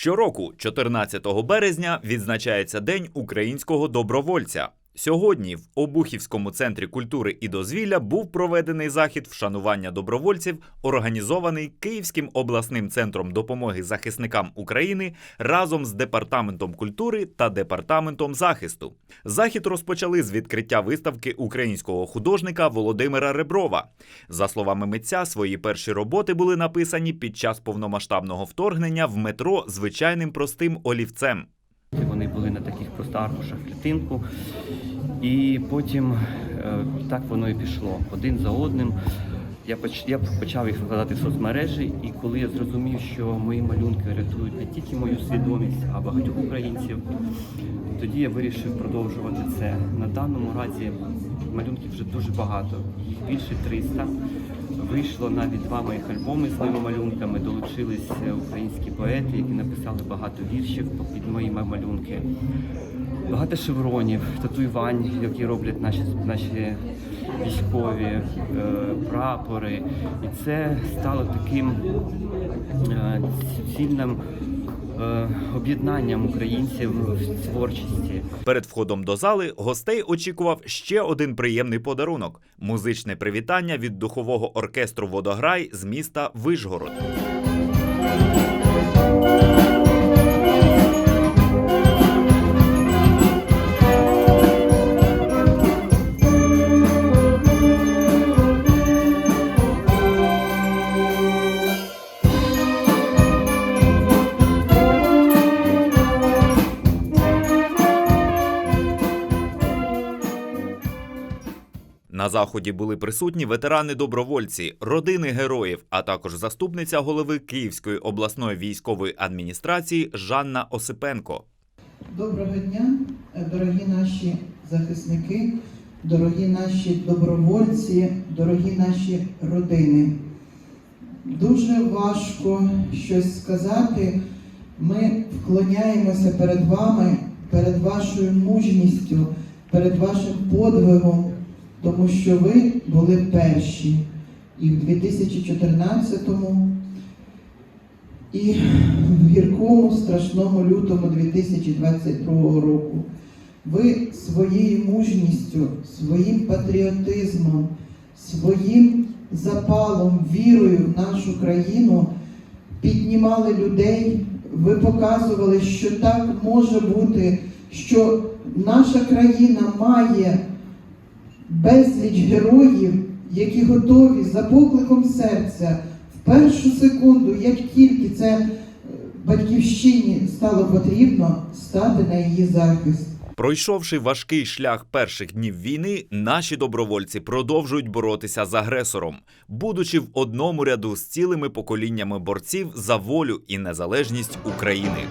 Щороку, 14 березня, відзначається День українського добровольця. Сьогодні в Обухівському центрі культури і дозвілля був проведений захід вшанування добровольців, організований Київським обласним центром допомоги захисникам України разом з департаментом культури та департаментом захисту. Захід розпочали з відкриття виставки українського художника Володимира Реброва. За словами митця, свої перші роботи були написані під час повномасштабного вторгнення в метро звичайним простим олівцем. Вони були на таких просто аркушах. І потім е, так воно і пішло один за одним. Я я почав їх викладати в соцмережі, і коли я зрозумів, що мої малюнки рятують не тільки мою свідомість, а багатьох українців, тоді я вирішив продовжувати це. На даному разі малюнків вже дуже багато, їх більше 300. Вийшло навіть два моїх альбоми з моїми малюнками. Долучились е, українські поети, які написали багато віршів під мої малюнки. Багато шевронів, татуювань, які роблять наші наші військові, е, прапори. І це стало таким е, цільним об'єднанням українців в творчості. Перед входом до зали гостей очікував ще один приємний подарунок музичне привітання від духового оркестру Водограй з міста Вишгород. На заході були присутні ветерани-добровольці, родини героїв, а також заступниця голови Київської обласної військової адміністрації Жанна Осипенко. Доброго дня, дорогі наші захисники, дорогі наші добровольці, дорогі наші родини. Дуже важко щось сказати. Ми вклоняємося перед вами, перед вашою мужністю, перед вашим подвигом, тому що ви були перші. І в 2014-му, і в гіркому страшному лютому 2022 року. Ви своєю мужністю, своїм патріотизмом, своїм запалом, вірою в нашу країну піднімали людей. Ви показували, що так може бути, що наша країна має безліч героїв, які готові за покликом серця в першу секунду, як тільки це е, батьківщині стало потрібно, стати на її захист. Пройшовши важкий шлях перших днів війни, наші добровольці продовжують боротися з агресором, будучи в одному ряду з цілими поколіннями борців за волю і незалежність України.